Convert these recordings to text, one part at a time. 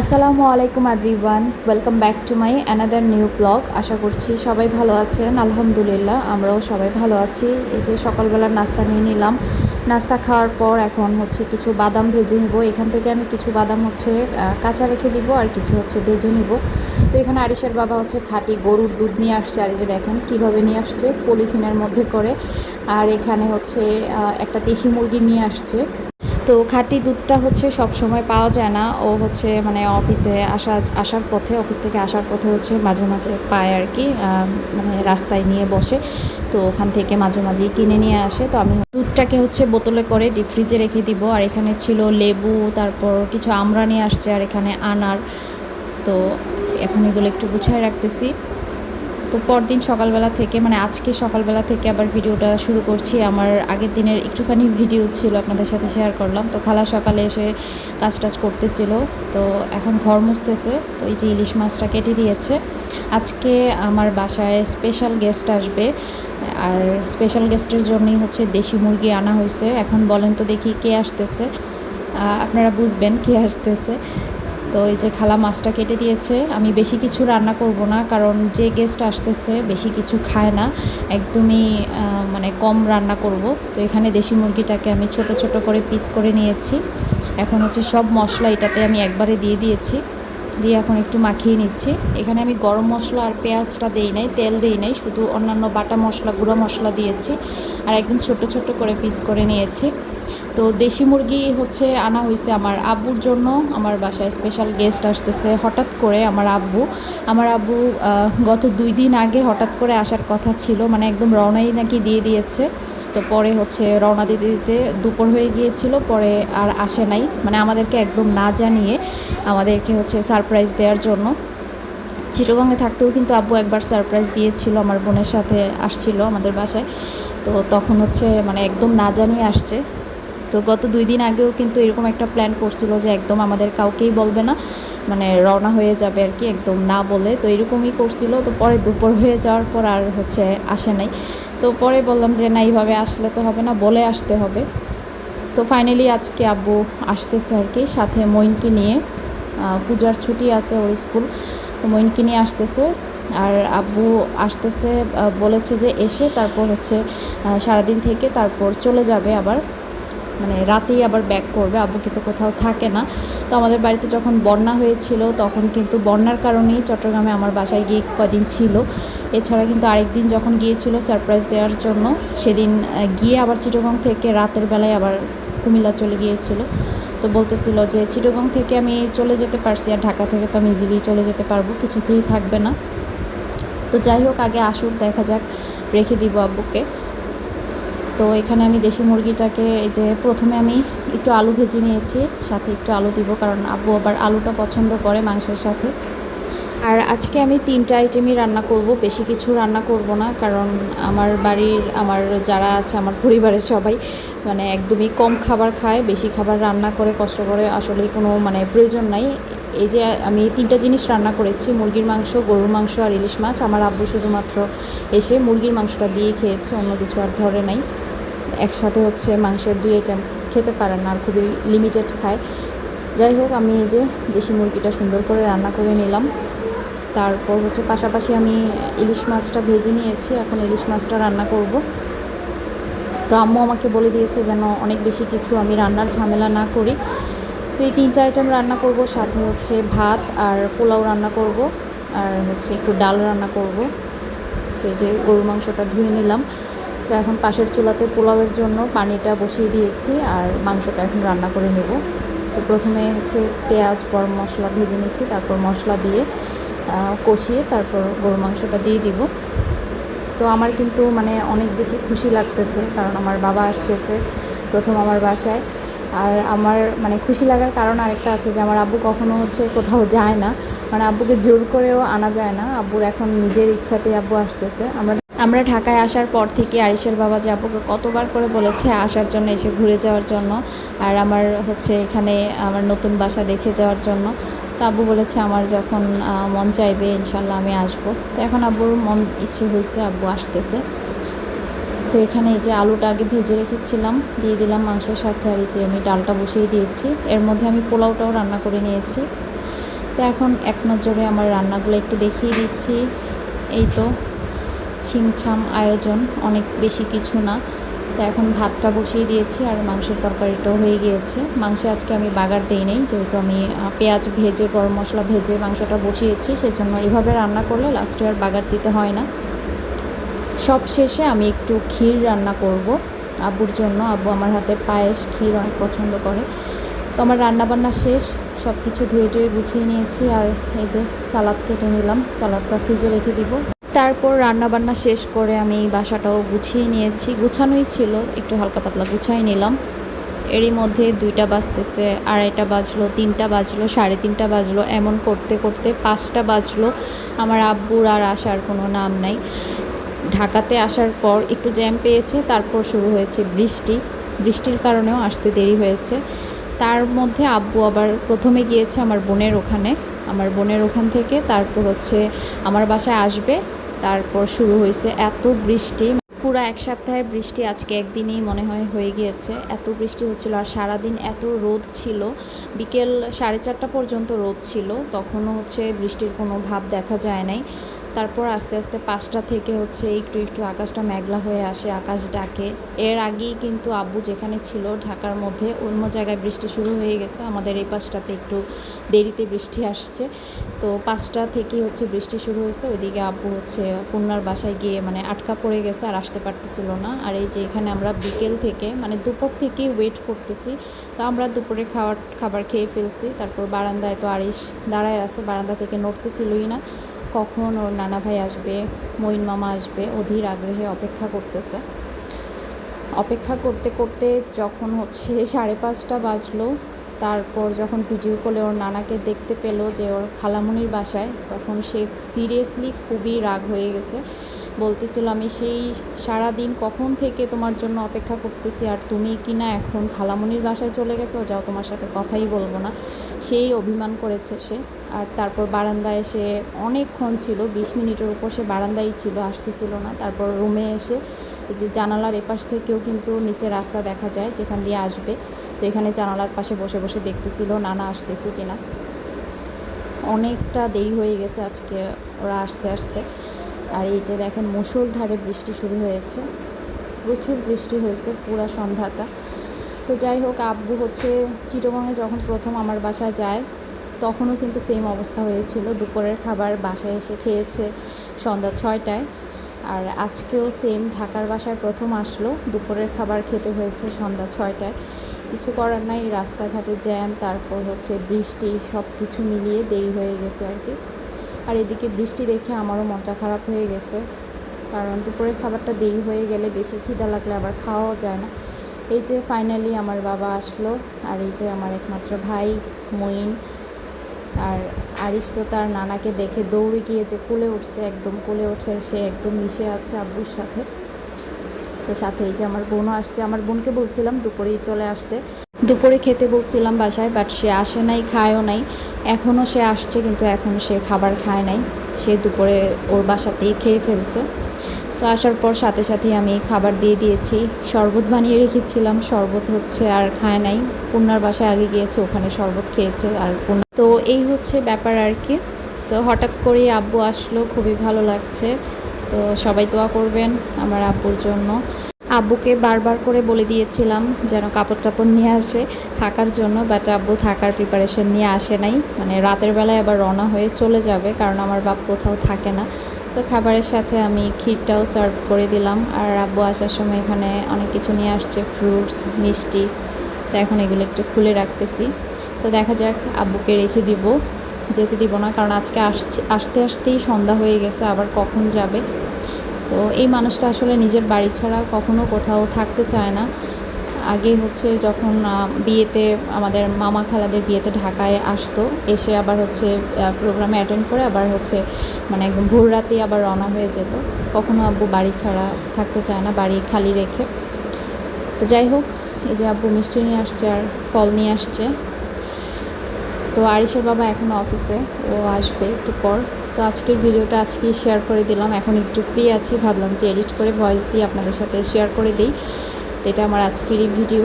আসসালামু আলাইকুম everyone welcome back to my another new blog আশা করছি সবাই ভালো আছেন, আলহামদুলিল্লাহ, আমরাও সবাই ভালো আছি। এই যে সকালবেলার নাস্তা নিয়ে নিলাম। নাস্তা খাওয়ার পর এখন হচ্ছে কিছু বাদাম ভেজে নেব। এখান থেকে আমি কিছু বাদাম হচ্ছে কাঁচা রেখে দিব আর কিছু হচ্ছে ভেজে নিব। তো এখানে আরিসের বাবা হচ্ছে খাঁটি গরুর দুধ নিয়ে আসছে। আর যে দেখেন কীভাবে নিয়ে আসছে, পলিথিনের মধ্যে করে। আর এখানে হচ্ছে একটা দেশি মুরগি নিয়ে আসছে। তো খাঁটি দুধটা হচ্ছে সব সময় পাওয়া যায় না। ও হচ্ছে মানে অফিসে আসা, আসার পথে, অফিস থেকে আসার পথে হচ্ছে মাঝে মাঝে পায় আর কি মানে রাস্তায় নিয়ে বসে। তো ওখান থেকে মাঝে মাঝেই কিনে নিয়ে আসে। তো আমি দুধটাকে হচ্ছে বোতলে করে ডিপ ফ্রিজে রেখে দিব। আর এখানে ছিল লেবু, তারপর কিছু আমড়া নিয়ে আসছে, আর এখানে আনার। তো এখন এগুলো একটু গুছায় রাখতেছি। তো পরদিন সকালবেলা থেকে মানে আজকে সকালবেলা থেকে আবার ভিডিওটা শুরু করছি। আমার আগের দিনের একটুখানি ভিডিও ছিল, আপনাদের সাথে শেয়ার করলাম। তো খালা সকালে এসে কাজ টাজ করতেছিল, তো এখন ঘর মুছতেছে। তো এই যে ইলিশ মাছটা কেটে দিয়েছে। আজকে আমার বাসায় স্পেশাল গেস্ট আসবে। আর স্পেশাল গেস্টের জন্যই হচ্ছে দেশি মুরগি আনা হয়েছে। এখন বলেন তো দেখি কে আসতেছে। আপনারা বুঝবেন কে আসতেছে। তো এই যে খালা মাছটা কেটে দিয়েছে, আমি বেশি কিছু রান্না করব না, কারণ যে গেস্ট আসতেছে বেশি কিছু খায় না, একদমই মানে কম রান্না করব। তো এখানে দেশি মুরগিটাকে আমি ছোট ছোট করে পিস করে নিয়েছি। এখন হচ্ছে সব মশলা এটাতে আমি একবারে দিয়ে দিয়েছি। দিয়ে এখন একটু মাখিয়ে নিচ্ছি। এখানে আমি গরম মশলা আর পেঁয়াজটা দেই নাই, তেল দেই নাই, শুধু অন্যান্য বাটা মশলা, গুঁড়া মশলা দিয়েছি। আর একদম ছোট ছোট করে পিস করে নিয়েছি। তো দেশি মুরগি হচ্ছে আনা হয়েছে আমার আব্বুর জন্য। আমার বাসায় স্পেশাল গেস্ট আসতেছে হঠাৎ করে আমার আব্বু। আমার আব্বু গত দুই দিন আগে হঠাৎ করে আসার কথা ছিল মানে একদম রওনাই নাকি দিয়ে দিয়েছে। তো পরে হচ্ছে রওনা দিতে দিতে দুপুর হয়ে গিয়েছিল, পরে আর আসে নাই। মানে আমাদেরকে একদম না জানিয়ে আমাদেরকে হচ্ছে সারপ্রাইজ দেওয়ার জন্য। চিটগঙ্গে থাকতেও কিন্তু আব্বু একবার সারপ্রাইজ দিয়েছিল, আমার বোনের সাথে আসছিল আমাদের বাসায়। তো তখন হচ্ছে মানে একদম না জানিয়ে আসছে। তো গত দুই দিন আগেও কিন্তু এরকম একটা প্ল্যান করছিল যে একদম আমাদের কাউকেই বলবে না মানে রওনা হয়ে যাবে আর কি একদম না বলে। তো এরকমই করছিল, তো পরে দুপুর হয়ে যাওয়ার পর আর হচ্ছে আসে নাই। তো পরে বললাম যে না, এইভাবে আসলে তো হবে না, বলে আসতে হবে। তো ফাইনালি আজকে আব্বু আসতেছে আর কি, সাথে মইনকে নিয়ে। পূজার ছুটি আছে ওর স্কুল, তো মইনকে নিয়ে আসতেছে। আর আব্বু আসতেছে বলেছে যে এসে তারপর হচ্ছে সারাদিন থেকে তারপর চলে যাবে আবার। মানে রাতেই আবার ব্যাক করবে, আব্বু কিন্তু কোথাও থাকে না। তো আমাদের বাড়িতে যখন বন্যা হয়েছিল, তখন কিন্তু বন্যার কারণেই চট্টগ্রামে আমার বাসায় গিয়ে কদিন ছিল। এছাড়া কিন্তু আরেকদিন যখন গিয়েছিল সারপ্রাইজ দেওয়ার জন্য, সেদিন গিয়ে আবার চিটগং থেকে রাতের বেলায় আবার কুমিল্লা চলে গিয়েছিল। তো বলতেছিল যে, চিটগং থেকে আমি চলে যেতে পারছি আর ঢাকা থেকে তো আমি ইজিলি চলে যেতে পারব, কিছুতেই থাকবে না। তো যাই হোক, আগে আসুক, দেখা যাক, রেখে দিব আব্বুকে। তো এখানে আমি দেশি মুরগিটাকে এই যে প্রথমে আমি একটু আলু ভেজে নিয়েছি, সাথে একটু আলু দিব কারণ আব্বু আবার আলুটা পছন্দ করে মাংসের সাথে। আর আজকে আমি তিনটা আইটেমই রান্না করব, বেশি কিছু রান্না করব না কারণ আমার বাড়ির, আমার যারা আছে, আমার পরিবারের সবাই মানে একদমই কম খাবার খায়, বেশি খাবার রান্না করে, কষ্ট করে আসলে কোনো মানে প্রয়োজন নাই। এই যে আমি তিনটা জিনিস রান্না করেছি, মুরগির মাংস, গরুর মাংস আর ইলিশ মাছ। আমার আব্বু শুধুমাত্র এসে মুরগির মাংসটা দিয়ে খেয়েছে, অন্য কিছু আর ধরে নাই। একসাথে হচ্ছে মাংসের দুই আইটেম খেতে পারে না আর খুবই লিমিটেড খায়। যাই হোক, আমি এই যে দেশি মুরগিটা সুন্দর করে রান্না করে নিলাম। তারপর হচ্ছে পাশাপাশি আমি ইলিশ মাছটা ভেজে নিয়েছি। এখন ইলিশ মাছটা রান্না করব। তো আম্মু আমাকে বলে দিয়েছে যেন অনেক বেশি কিছু আমি রান্নার ঝামেলা না করি। তো এই তিনটা আইটেম রান্না করব, সাথে হচ্ছে ভাত আর পোলাও রান্না করব আর হচ্ছে একটু ডাল রান্না করব। তো এই যে গরুর মাংসটা ধুয়ে নিলাম। তো এখন পাশের চুলাতে পোলাওয়ের জন্য পানিটা বসিয়ে দিয়েছি আর মাংসটা এখন রান্না করে নেব। তো প্রথমে হচ্ছে পেঁয়াজ, গরম মশলা ভেজে নিচ্ছি, তারপর মশলা দিয়ে কষিয়ে তারপর গরু মাংসটা দিয়ে দিব। তো আমার কিন্তু মানে অনেক বেশি খুশি লাগতেছে কারণ আমার বাবা আসতেছে প্রথম আমার বাসায়। আর আমার মানে খুশি লাগার কারণ আরেকটা আছে যে আমার আব্বু কখনো হচ্ছে কোথাও যায় না। মানে আব্বুকে জোর করেও আনা যায় না। আব্বুর এখন নিজের ইচ্ছাতেই আব্বু আসতেছে। আমরা আমরা ঢাকায় আসার পর থেকে আরিসের বাবা যে কতবার করে বলেছে আসার জন্য, এসে ঘুরে যাওয়ার জন্য, আর আমার হচ্ছে এখানে আমার নতুন বাসা দেখে যাওয়ার জন্য। তো আব্বু বলেছে, আমার যখন মন চাইবে, ইনশাল্লাহ আমি আসব। তো এখন আব্বুর মন ইচ্ছে হয়েছে, আব্বু আসতেছে। তো এখানে এই যে আলুটা আগে ভেজে রেখেছিলাম, দিয়ে দিলাম মাংসের সাথে, আর যে আমি ডালটা বসিয়ে দিয়েছি। এর মধ্যে আমি পোলাওটাও রান্না করে নিয়েছি। তো এখন এক নজরে আমার রান্নাগুলো একটু দেখিয়ে দিচ্ছি। এই তো। ছিমছাম আয়োজন অনেক বেশি কিছু না। তো এখন ভাতটা বসিয়ে দিয়েছি আর মাংসের তরকারিটাও হয়ে গিয়েছে। মাংসে আজকে আমি বাগার দিই নেই, যেহেতু আমি পেঁয়াজ ভেজে, গরম মশলা ভেজে মাংসটা বসিয়েছি, সেজন্য এভাবে রান্না করলে লাস্টে আর বাগার দিতে হয় না। সব শেষে আমি একটু ক্ষীর রান্না করব। আব্বুর জন্য আব্বু আমার হাতে পায়েস, ক্ষীর অনেক পছন্দ করে। তো আমার রান্নাবান্না শেষ সব কিছু ধুয়ে টুয়ে গুছিয়ে নিয়েছি আর এই যে সালাদ কেটে নিলাম। সালাদটা ফ্রিজে রেখে দিব। তারপর রান্নাবান্না শেষ করে আমি এই বাসাটাও গুছিয়ে নিয়েছি। গুছানোই ছিল, একটু হালকা পাতলা গুছাই নিলাম। এরই মধ্যে দুইটা বাজতেছে, আড়াইটা বাজলো, তিনটা বাজলো, সাড়ে তিনটা বাজলো, এমন করতে করতে পাঁচটা বাজলো। আমার আব্বুর আর আসার কোনো নাম নাই। ঢাকাতে আসার পর একটু জ্যাম পেয়েছে, তারপর শুরু হয়েছে বৃষ্টি। বৃষ্টির কারণেও আসতে দেরি হয়েছে। তার মধ্যে আব্বু আবার প্রথমে গিয়েছে আমার বোনের ওখানে। আমার বোনের ওখান থেকে, তারপর হচ্ছে আমার বাসায় আসবে। তারপর শুরু হয়েছে এত বৃষ্টি। পুরো এক সপ্তাহের বৃষ্টি আজকে একদিনেই মনে হয় হয়ে গিয়েছে। এত বৃষ্টি হচ্ছিল আর সারাদিন এত রোদ ছিল। বিকেল সাড়ে চারটা পর্যন্ত রোদ ছিল। তখনও হচ্ছে বৃষ্টির কোনো ভাব দেখা যায় নাই। তারপর আস্তে আস্তে পাঁচটা থেকে হচ্ছে একটু একটু আকাশটা মেঘলা হয়ে আসে, আকাশ ডাকে। এর আগেই কিন্তু আব্বু যেখানে ছিল ঢাকার মধ্যে, অন্য জায়গায় বৃষ্টি শুরু হয়ে গেছে। আমাদের এই পাশটাতে একটু দেরিতে বৃষ্টি আসছে। তো পাঁচটা থেকেই হচ্ছে বৃষ্টি শুরু হয়েছে। ওইদিকে আব্বু হচ্ছে কন্যার বাসায় গিয়ে মানে আটকা পড়ে গেছে আর আসতে পারতেছিল না। আর এই যে এখানে আমরা বিকেল থেকে মানে দুপুর থেকেই ওয়েট করতেছি। তো আমরা দুপুরে খাওয়ার, খাবার খেয়ে ফেলছি। তারপর বারান্দায় তো আরিশ দাঁড়ায় আছে। বারান্দা থেকে নড়তেছিলই না। কখন ওর নানা ভাই আসবে, মঈন মামা আসবে, অধীর আগ্রহে অপেক্ষা করতেছে। অপেক্ষা করতে করতে যখন হচ্ছে সাড়ে পাঁচটা বাজলো, তারপর যখন ভিডিও কলে ওর নানাকে দেখতে পেল যে ওর খালামুনির বাসায়, তখন সে সিরিয়াসলি খুবই রাগ হয়ে গেছে। বলতেছিল, আমি সেই সারা দিন কখন থেকে তোমার জন্য অপেক্ষা করতেছি, আর তুমি কি না এখন খালামুনির বাসায় চলে গেছো? যাও, তোমার সাথে কথাই বলব না। সেই অভিমান করেছে সে। আর তারপর বারান্দায় এসে অনেকক্ষণ ছিল, বিশ মিনিটের উপর সে বারান্দায় ছিল, আসতেছিল না। তারপর রুমে এসে এই যে জানালার এপাশ থেকেও কিন্তু নিচে রাস্তা দেখা যায়, যেখান দিয়ে আসবে। তো এখানে জানালার পাশে বসে বসে দেখতেছিল নানা আসতেছে কিনা। অনেকটা দেরি হয়ে গেছে আজকে ওরা আসতে আসতে। আর এই যে দেখেন, মুষলধারে বৃষ্টি শুরু হয়েছে। প্রচুর বৃষ্টি হয়েছে, পুরা সন্ধ্যাটা। তো যাই হোক, আব্বু হচ্ছে চিটগঙে যখন প্রথম আমার বাসায় যায়, তখনও কিন্তু সেম অবস্থা হয়েছিল। দুপুরের খাবার বাসায় এসে খেয়েছে সন্ধ্যা ছয়টায়। আর আজকেও সেম ঢাকার বাসায় প্রথম আসলো। দুপুরের খাবার খেতে হয়েছে সন্ধ্যা ছয়টায়। কিছু করার নাই, রাস্তাঘাটে জ্যাম তারপর হচ্ছে বৃষ্টি সব কিছু মিলিয়ে দেরি হয়ে গেছে আর কি। আর এদিকে বৃষ্টি দেখে আমারও মনটা খারাপ হয়ে গেছে। কারণ দুপুরের খাবারটা দেরি হয়ে গেলে বেশি খিদা লাগলে আবার খাওয়াও যায় না। এই যে ফাইনালি আমার বাবা আসলো, আর এই যে আমার একমাত্র ভাই মইন, আর আরিশ তো তার নানাকে দেখে দৌড়ে গিয়ে যে কোলে উঠছে, একদম কোলে উঠে সে একদম মিশে আছে আব্বুর সাথে। তো সাথে এই যে আমার বোনও আসছে, আমার বোনকে বলছিলাম দুপুরেই চলে আসতে। দুপুরে খেতে বলছিলাম বাসায় বাট সে আসে নাই, খায়ও নাই। এখনও সে আসছে, কিন্তু এখন সে খাবার খায় নাই। সে দুপুরে ওর বাসাতেই খেয়ে ফেলছে। তো আসার পর সাথে সাথে আমি খাবার দিয়ে দিয়েছি। শরবত বানিয়ে রেখেছিলাম। শরবত হচ্ছে আর খায় নাই। পূর্ণার বাসায় আগে গিয়েছে, ওখানে শরবত খেয়েছে আর পূর্ণা তো এই হচ্ছে ব্যাপার আর কি। তো হঠাৎ করেই আব্বু আসলো, খুবই ভালো লাগছে। তো সবাই দোয়া করবেন আমার আব্বুর জন্য। আব্বুকে বারবার করে বলে দিয়েছিলাম যেন কাপড় টাপড় নিয়ে আসে থাকার জন্য বাট আব্বু থাকার প্রিপারেশন নিয়ে আসে নাই। মানে রাতের বেলায় আবার রওনা হয়ে চলে যাবে, কারণ আমার বাপ কোথাও থাকে না। তো খাবারের সাথে আমি ক্ষীরটাও সার্ভ করে দিলাম। আর আব্বু আসার সময় এখানে অনেক কিছু নিয়ে আসছে ফ্রুটস মিষ্টি। তো এখন এগুলো একটু খুলে রাখতেছি। তো দেখা যাক আব্বুকে রেখে দিব, যেতে দিব না, কারণ আজকে আসছে, আসতে আসতেই সন্ধ্যা হয়ে গেছে, আবার কখন যাবে? তো এই মানুষটা আসলে নিজের বাড়ি ছাড়া কখনো কোথাও থাকতে চায় না। আগে হচ্ছে যখন বিয়েতে আমাদের মামা খালাদের বিয়েতে ঢাকায় আসতো, এসে আবার হচ্ছে প্রোগ্রামে অ্যাটেন্ড করে আবার হচ্ছে মানে একদম ভোর রাতে আবার রওনা হয়ে যেত। কখনো আব্বু বাড়ি ছাড়া থাকতে চায় না, বাড়ি খালি রেখে। তো যাই হোক, এই যে আব্বু মিষ্টি নিয়ে আসছে আর ফল নিয়ে আসছে। তো আরিশের বাবা এখনও অফিসে, ও আসবে একটু পর। তো আজকের ভিডিওটা আজকেই শেয়ার করে দিলাম। এখন একটু ফ্রি আছি, ভাবলাম যে এডিট করে ভয়েস দিয়ে আপনাদের সাথে শেয়ার করে দিই। তো এটা আমার আজকেরই ভিডিও।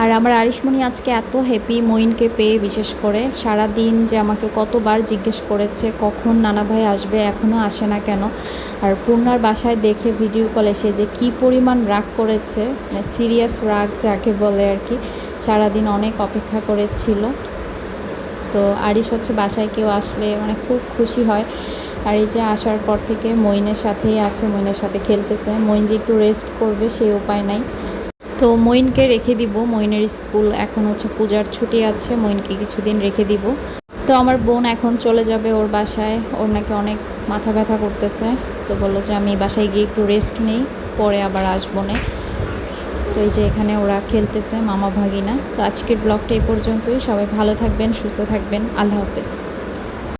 আর আমার আরিশমণি আজকে এত হ্যাপি মইনকে পেয়ে, বিশেষ করে সারা দিন যে আমাকে কতবার জিজ্ঞেস করেছে, কখন নানা ভাই আসবে এখনও আসে না কেন? আর পূর্ণার বাসায় দেখে ভিডিও কলে সে যে কি পরিমাণ রাগ করেছে মানে সিরিয়াস রাগ যাকে বলে আর কি, সারাদিন অনেক অপেক্ষা করেছিল। তো আরিশ হচ্ছে বাসায় কেউ আসলে মানে খুব খুশি হয়। আর এই যে আসার পর থেকে মইনের সাথেই আছে মইনের সাথে খেলতেছে। মইন যে একটু রেস্ট করবে সেই উপায় নাই। তো মইনকে রেখে দিব। মইনের স্কুল এখন হচ্ছে পূজার ছুটি আছে মইনকে কিছুদিন রেখে দিব। তো আমার বোন এখন চলে যাবে ওর বাসায়। ওর নাকি অনেক মাথা ব্যথা করতেছে। তো বলল যে আমি বাসায় গিয়ে একটু রেস্ট নেই, পরে আবার আসব না। তো এই যে এখানে ওরা খেলতেছে মামা ভাগিনা। তো আজকের ব্লগটা এই পর্যন্তই। সবাই ভালো থাকবেন, সুস্থ থাকবেন। আল্লাহ হাফেজ।